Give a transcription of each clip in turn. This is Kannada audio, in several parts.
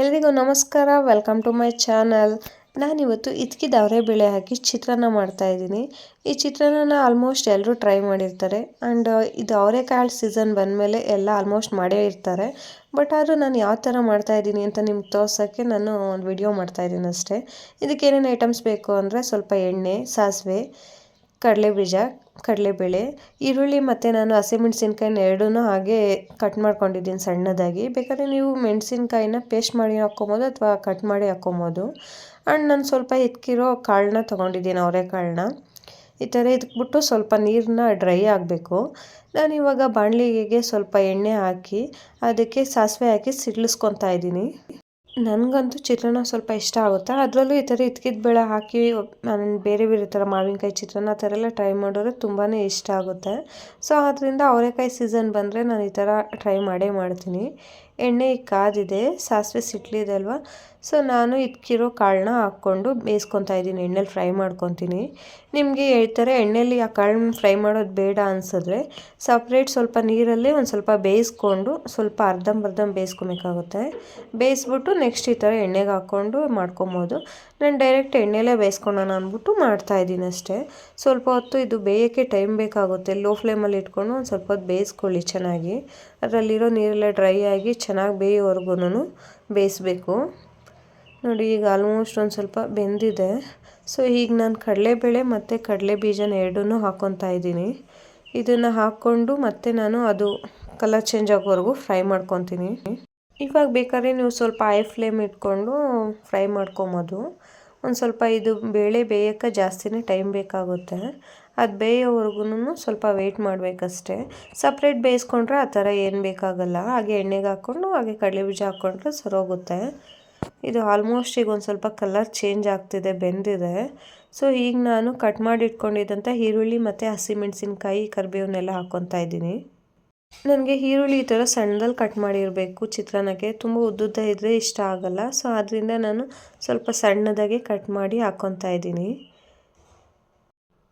ಎಲ್ರಿಗೂ ನಮಸ್ಕಾರ ವೆಲ್ಕಮ್ ಟು ಮೈ ಚಾನಲ್ ನಾನಿವತ್ತು ಇದ್ಕಿದ ಬೇಳೆ ಹಾಕಿ ಚಿತ್ರಾನ್ನ ಮಾಡ್ತಾ ಇದ್ದೀನಿ. ಈ ಚಿತ್ರಾನ್ನ ಆಲ್ಮೋಸ್ಟ್ ಎಲ್ಲರೂ ಟ್ರೈ ಮಾಡಿರ್ತಾರೆ. ಆ್ಯಂಡ್ ಇದು ಅವರೆಕಾಳು ಸೀಸನ್ ಬಂದಮೇಲೆ ಎಲ್ಲ ಆಲ್ಮೋಸ್ಟ್ ಮಾಡೇ ಇರ್ತಾರೆ. ಬಟ್ ಆದರೂ ನಾನು ಯಾವ ಥರ ಮಾಡ್ತಾ ಇದ್ದೀನಿ ಅಂತ ನಿಮ್ಗೆ ತೋರ್ಸೋಕ್ಕೆ ನಾನು ಒಂದು ವಿಡಿಯೋ ಮಾಡ್ತಾ ಇದ್ದೀನಿ ಅಷ್ಟೇ. ಇದಕ್ಕೆ ಏನೇನು ಐಟಮ್ಸ್ ಬೇಕು ಅಂದರೆ ಸ್ವಲ್ಪ ಎಣ್ಣೆ, ಸಾಸಿವೆ, ಕಡಲೆಬೀಜ ಕಡಲೆಬೇಳೆ, ಈರುಳ್ಳಿ ಮತ್ತು ನಾನು ಹಸಿಮೆಣ್ಸಿನ್ಕಾಯಿನ ಎರಡೂ ಹಾಗೆ ಕಟ್ ಮಾಡ್ಕೊಂಡಿದ್ದೀನಿ ಸಣ್ಣದಾಗಿ. ಬೇಕಾದರೆ ನೀವು ಮೆಣಸಿನ್ಕಾಯಿನ ಪೇಸ್ಟ್ ಮಾಡಿ ಹಾಕ್ಕೊಬೋದು ಅಥವಾ ಕಟ್ ಮಾಡಿ ಹಾಕ್ಕೊಬೋದು. ಆ್ಯಂಡ್ ನಾನು ಸ್ವಲ್ಪ ಎತ್ಕಿರೋ ಕಾಳನ್ನ ತೊಗೊಂಡಿದ್ದೀನಿ, ಅವರೆಕಾಳನ್ನ. ಈ ಥರ ಇದ್ಬಿಟ್ಟು ಸ್ವಲ್ಪ ನೀರನ್ನ ಡ್ರೈ ಆಗಬೇಕು. ನಾನು ಇವಾಗ ಬಾಣಲಿಗೆ ಸ್ವಲ್ಪ ಎಣ್ಣೆ ಹಾಕಿ ಅದಕ್ಕೆ ಸಾಸಿವೆ ಹಾಕಿ ಸಿಡ್ಲಿಸ್ಕೊತಾ ಇದ್ದೀನಿ. ನನಗಂತೂ ಚಿತ್ರಾನ್ನ ಸ್ವಲ್ಪ ಇಷ್ಟ ಆಗುತ್ತೆ. ಅದರಲ್ಲೂ ಈ ಥರ ಇದ್ಕಿದ ಬೇಳೆ ಹಾಕಿ ನಾನು ಬೇರೆ ಬೇರೆ ಥರ ಮಾವಿನಕಾಯಿ ಚಿತ್ರಾನ್ನ ಆ ಥರ ಎಲ್ಲ ಟ್ರೈ ಮಾಡಿದ್ರೆ ತುಂಬಾ ಇಷ್ಟ ಆಗುತ್ತೆ. ಸೊ ಆದ್ದರಿಂದ ಅವರೆಕಾಯಿ ಸೀಸನ್ ಬಂದರೆ ನಾನು ಈ ಥರ ಟ್ರೈ ಮಾಡೇ ಮಾಡ್ತೀನಿ. ಎಣ್ಣೆ ಕಾದಿದೆ, ಸಾಸಿವೆ ಸಿಟ್ಲಿದೆ ಅಲ್ವಾ? ಸೊ ನಾನು ಇದಕ್ಕಿರೋ ಕಾಳನ್ನ ಹಾಕ್ಕೊಂಡು ಬೇಯಿಸ್ಕೊತಾ ಇದ್ದೀನಿ, ಎಣ್ಣೆಲಿ ಫ್ರೈ ಮಾಡ್ಕೊತೀನಿ. ನಿಮಗೆ ಹೇಳ್ತಾರೆ, ಎಣ್ಣೆಲಿ ಆ ಕಾಳನ್ನ ಫ್ರೈ ಮಾಡೋದು ಬೇಡ ಅನಿಸಿದ್ರೆ ಸಪ್ರೇಟ್ ಸ್ವಲ್ಪ ನೀರಲ್ಲಿ ಒಂದು ಸ್ವಲ್ಪ ಬೇಯಿಸ್ಕೊಂಡು ಸ್ವಲ್ಪ ಅರ್ಧಂಬರ್ಧಂ ಬೇಯಿಸ್ಕೊಬೇಕಾಗುತ್ತೆ. ಬೇಯಿಸ್ಬಿಟ್ಟು ನೆಕ್ಸ್ಟ್ ಈ ಥರ ಎಣ್ಣೆಗೆ ಹಾಕ್ಕೊಂಡು ಮಾಡ್ಕೊಬೋದು. ನಾನು ಡೈರೆಕ್ಟ್ ಎಣ್ಣೆಲೇ ಬೇಯಿಸ್ಕೊಳ್ಳೋಣ ಅಂದ್ಬಿಟ್ಟು ಮಾಡ್ತಾಯಿದ್ದೀನಿ ಅಷ್ಟೇ. ಸ್ವಲ್ಪ ಹೊತ್ತು ಇದು ಬೇಯೋಕ್ಕೆ ಟೈಮ್ ಬೇಕಾಗುತ್ತೆ. ಲೋ ಫ್ಲೇಮಲ್ಲಿ ಇಟ್ಕೊಂಡು ಒಂದು ಸ್ವಲ್ಪ ಹೊತ್ತು ಬೇಯಿಸ್ಕೊಳ್ಳಿ ಚೆನ್ನಾಗಿ. ಅದರಲ್ಲಿರೋ ನೀರೆಲ್ಲ ಡ್ರೈ ಆಗಿ ಚೆನ್ನಾಗಿ ಬೇಯೋವರೆಗೂ ಬೇಯಿಸ್ಬೇಕು. ನೋಡಿ, ಈಗ ಆಲ್ಮೋಸ್ಟ್ ಒಂದು ಸ್ವಲ್ಪ ಬೆಂದಿದೆ. ಸೊ ಈಗ ನಾನು ಕಡಲೆಬೇಳೆ ಮತ್ತು ಕಡಲೆ ಬೀಜನ ಎರಡನ್ನೂ ಹಾಕ್ಕೊತಾ ಇದ್ದೀನಿ. ಇದನ್ನು ಹಾಕ್ಕೊಂಡು ಮತ್ತೆ ನಾನು ಅದು ಕಲರ್ ಚೇಂಜ್ ಆಗೋವರೆಗೂ ಫ್ರೈ ಮಾಡ್ಕೊತೀನಿ. ಇವಾಗ ಬೇಕಾದ್ರೆ ನೀವು ಸ್ವಲ್ಪ ಐ ಫ್ಲೇಮ್ ಇಟ್ಕೊಂಡು ಫ್ರೈ ಮಾಡ್ಕೊಬೋದು. ಒಂದು ಸ್ವಲ್ಪ ಇದು ಬೇಳೆ ಬೇಯೋಕ್ಕೆ ಜಾಸ್ತಿನೇ ಟೈಮ್ ಬೇಕಾಗುತ್ತೆ. ಅದು ಬೇಯೋವರೆಗೂ ಸ್ವಲ್ಪ ವೆಯ್ಟ್ ಮಾಡಬೇಕಷ್ಟೆ. ಸಪ್ರೇಟ್ ಬೇಯಿಸ್ಕೊಂಡ್ರೆ ಆ ಥರ ಏನು ಬೇಕಾಗಲ್ಲ. ಹಾಗೆ ಎಣ್ಣೆಗೆ ಹಾಕ್ಕೊಂಡು, ಹಾಗೆ ಕಡಲೆ ಬೀಜ ಹಾಕ್ಕೊಂಡ್ರೆ ಸರೋಗುತ್ತೆ ಇದು ಆಲ್ಮೋಸ್ಟ್ ಈಗ ಒಂದು ಸ್ವಲ್ಪ ಕಲರ್ ಚೇಂಜ್ ಆಗ್ತಿದೆ, ಬೆಂದಿದೆ. ಸೊ ಈಗ ನಾನು ಕಟ್ ಮಾಡಿ ಇಟ್ಕೊಂಡಿದ್ದಂಥ ಈರುಳ್ಳಿ ಮತ್ತು ಹಸಿಮೆಣಸಿನ್ಕಾಯಿ ಕರಿಬೇವನ್ನೆಲ್ಲ ಹಾಕ್ಕೊತಾ ಇದ್ದೀನಿ. ನನಗೆ ಈರುಳ್ಳಿ ಈ ಥರ ಸಣ್ಣದಲ್ಲಿ ಕಟ್ ಮಾಡಿರಬೇಕು ಚಿತ್ರಾನ್ನಕ್ಕೆ ತುಂಬ ಉದ್ದುದ್ದ ಇದ್ದರೆ ಇಷ್ಟ ಆಗಲ್ಲ. ಸೊ ಆದ್ದರಿಂದ ನಾನು ಸ್ವಲ್ಪ ಸಣ್ಣದಾಗೆ ಕಟ್ ಮಾಡಿ ಹಾಕ್ಕೊತಾ ಇದ್ದೀನಿ.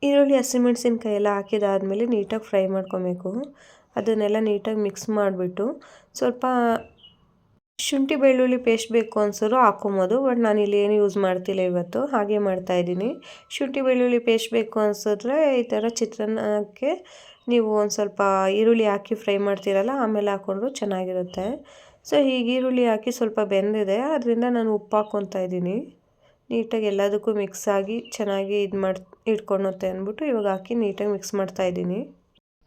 ಈರುಳ್ಳಿ ಹಸಿಮೆಣಸಿನ್ಕಾಯಿ ಎಲ್ಲ ಹಾಕಿದಾದ್ಮೇಲೆ ನೀಟಾಗಿ ಫ್ರೈ ಮಾಡ್ಕೊಬೇಕು. ಅದನ್ನೆಲ್ಲ ನೀಟಾಗಿ ಮಿಕ್ಸ್ ಮಾಡಿಬಿಟ್ಟು ಸ್ವಲ್ಪ ಶುಂಠಿ ಬೆಳ್ಳುಳ್ಳಿ ಪೇಸ್ಟ್ ಬೇಕು ಅನ್ಸೋರು ಹಾಕೊಬೋದು ಬಟ್ ನಾನು ಇಲ್ಲಿ ಏನು ಯೂಸ್ ಮಾಡ್ತಿಲ್ಲ ಇವತ್ತು, ಹಾಗೆ ಮಾಡ್ತಾಯಿದ್ದೀನಿ ಶುಂಠಿ ಬೆಳ್ಳುಳ್ಳಿ ಪೇಸ್ಟ್ ಬೇಕು ಅನ್ಸಿದ್ರೆ ಈ ಥರ ಚಿತ್ರಾನ್ನಕ್ಕೆ ನೀವು ಒಂದು ಸ್ವಲ್ಪ ಈರುಳ್ಳಿ ಹಾಕಿ ಫ್ರೈ ಮಾಡ್ತೀರಲ್ಲ, ಆಮೇಲೆ ಹಾಕೊಂಡ್ರು ಚೆನ್ನಾಗಿರುತ್ತೆ. ಸೊ ಹೀಗೆ ಈರುಳ್ಳಿ ಹಾಕಿ ಸ್ವಲ್ಪ ಬೆಂದಿದೆ, ಅದರಿಂದ ನಾನು ಉಪ್ಪು ಹಾಕ್ಕೊತಾ ಇದ್ದೀನಿ. ನೀಟಾಗಿ ಎಲ್ಲದಕ್ಕೂ ಮಿಕ್ಸ್ ಆಗಿ ಚೆನ್ನಾಗಿ ಇದು ಮಾಡಿ ಇಟ್ಕೊಳುತ್ತೆ ಅಂದ್ಬಿಟ್ಟು ಇವಾಗ ಹಾಕಿ ನೀಟಾಗಿ ಮಿಕ್ಸ್ ಮಾಡ್ತಾಯಿದ್ದೀನಿ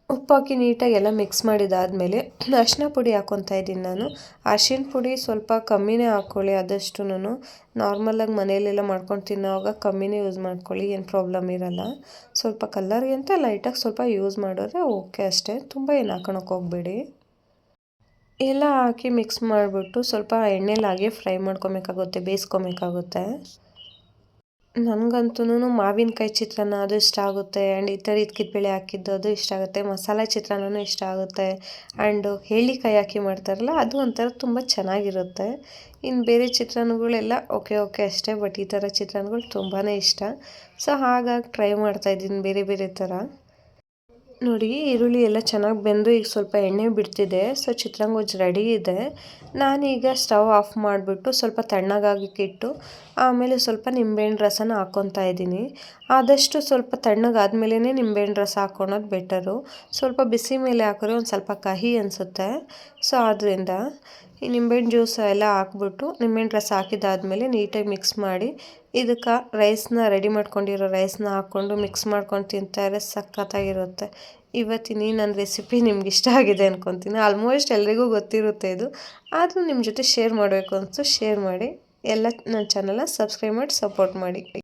ಉಪ್ಪು ಹಾಕಿ ನೀಟಾಗಿ ಎಲ್ಲ ಮಿಕ್ಸ್ ಮಾಡಿದಾದಮೇಲೆ ಅರಿಶಿನ ಪುಡಿ ಹಾಕೊತಾ ಇದ್ದೀನಿ ನಾನು. ಅರ್ಶಿನ ಪುಡಿ ಸ್ವಲ್ಪ ಕಮ್ಮಿನೇ ಹಾಕ್ಕೊಳ್ಳಿ ಆದಷ್ಟು ನಾರ್ಮಲಾಗಿ ಮನೆಯಲ್ಲೆಲ್ಲ ಮಾಡ್ಕೊಂಡು ತಿನ್ನೋವಾಗ ಕಮ್ಮಿನೇ ಯೂಸ್ ಮಾಡ್ಕೊಳ್ಳಿ, ಏನು ಪ್ರಾಬ್ಲಮ್ ಇರಲ್ಲ. ಸ್ವಲ್ಪ ಕಲ್ಲರ್ಗೆ ಅಂತ ಲೈಟಾಗಿ ಸ್ವಲ್ಪ ಯೂಸ್ ಮಾಡಿದ್ರೆ ಓಕೆ ಅಷ್ಟೇ. ತುಂಬ ಏನು ಹಾಕೊಳಕ್ಕೆ ಹೋಗಬೇಡಿ. ಎಲ್ಲ ಹಾಕಿ ಮಿಕ್ಸ್ ಮಾಡಿಬಿಟ್ಟು ಸ್ವಲ್ಪ ಎಣ್ಣೆಲಿ ಹಾಗೆ ಫ್ರೈ ಮಾಡ್ಕೊಬೇಕಾಗುತ್ತೆ, ಬೇಯಿಸ್ಕೊಬೇಕಾಗುತ್ತೆ. ನನಗಂತೂ ಮಾವಿನಕಾಯಿ ಚಿತ್ರಾನ್ನ ಅದು ಇಷ್ಟ ಆಗುತ್ತೆ ಆ್ಯಂಡ್ ಈ ಥರ ಬೇಳೆ ಹಾಕಿದ್ದು ಅದು ಇಷ್ಟ ಆಗುತ್ತೆ, ಮಸಾಲೆ ಚಿತ್ರಾನ್ನನೂ ಇಷ್ಟ ಆಗುತ್ತೆ ಆ್ಯಂಡ್ ಹೇಳಿಕಾಯಿ ಹಾಕಿ ಮಾಡ್ತಾರಲ್ಲ, ಅದು ಒಂಥರ ತುಂಬ ಚೆನ್ನಾಗಿರುತ್ತೆ. ಇನ್ನು ಬೇರೆ ಚಿತ್ರಾನ್ನಗಳೆಲ್ಲ ಓಕೆ ಓಕೆ ಅಷ್ಟೇ ಬಟ್ ಈ ಥರ ಚಿತ್ರಾನ್ನಗಳು ತುಂಬಾ ಇಷ್ಟ. ಸೊ ಹಾಗಾಗಿ ಟ್ರೈ ಮಾಡ್ತಾಯಿದ್ದೀನಿ ಬೇರೆ ಬೇರೆ ಥರ. ನೋಡಿ, ಈರುಳ್ಳಿ ಎಲ್ಲ ಚೆನ್ನಾಗಿ ಬೆಂದು ಈಗ ಸ್ವಲ್ಪ ಎಣ್ಣೆ ಬಿಡ್ತಿದೆ. ಸೊ, ಚಿತ್ರಾಂಗೋಜ್ ರೆಡಿ ಇದೆ. ನಾನೀಗ ಸ್ಟವ್ ಆಫ್ ಮಾಡಿಬಿಟ್ಟು ಸ್ವಲ್ಪ ತಣ್ಣಗಾಗಿಕ್ಕಿಟ್ಟು ಆಮೇಲೆ ಸ್ವಲ್ಪ ನಿಂಬೆಹಣ್ಣು ರಸನ ಹಾಕ್ಕೊತಾ ಇದ್ದೀನಿ. ಆದಷ್ಟು ಸ್ವಲ್ಪ ತಣ್ಣಗಾದ್ಮೇಲೇ ನಿಂಬೆಹಣ್ಣು ರಸ ಹಾಕ್ಕೊಳೋದು ಬೆಟರು ಸ್ವಲ್ಪ ಬಿಸಿ ಮೇಲೆ ಹಾಕಿದ್ರೆ ಒಂದು ಸ್ವಲ್ಪ ಕಹಿ ಅನಿಸುತ್ತೆ. ಸೊ ಆದ್ದರಿಂದ ಈ ನಿಂಬೆಹಣ್ಣು ಜ್ಯೂಸ್ ಎಲ್ಲ ಹಾಕ್ಬಿಟ್ಟು ನಿಂಬೆಹಣ್ಣು ರಸ ಹಾಕಿದಾದ್ಮೇಲೆ ನೀಟಾಗಿ ಮಿಕ್ಸ್ ಮಾಡಿ ಇದಕ್ಕೆ ರೈಸ್ನ ರೆಡಿ ಮಾಡ್ಕೊಂಡಿರೋ ರೈಸ್ನ ಹಾಕ್ಕೊಂಡು ಮಿಕ್ಸ್ ಮಾಡ್ಕೊಂಡು ತಿಂತಾರೆ, ಸಖತ್ತಾಗಿರುತ್ತೆ. ಇವತ್ತಿನ ನನ್ನ ರೆಸಿಪಿ ನಿಮ್ಗೆ ಇಷ್ಟ ಆಗಿದೆ ಅನ್ಕೊತೀನಿ. ಆಲ್ಮೋಸ್ಟ್ ಎಲ್ರಿಗೂ ಗೊತ್ತಿರುತ್ತೆ ಇದು. ಆದರೂ ನಿಮ್ಮ ಜೊತೆ ಶೇರ್ ಮಾಡಬೇಕು ಅನಿಸ್ತು ಶೇರ್ ಮಾಡಿ. ಎಲ್ಲ ನನ್ನ ಚಾನಲ್ನ ಸಬ್ಸ್ಕ್ರೈಬ್ ಮಾಡಿ ಸಪೋರ್ಟ್ ಮಾಡಿ.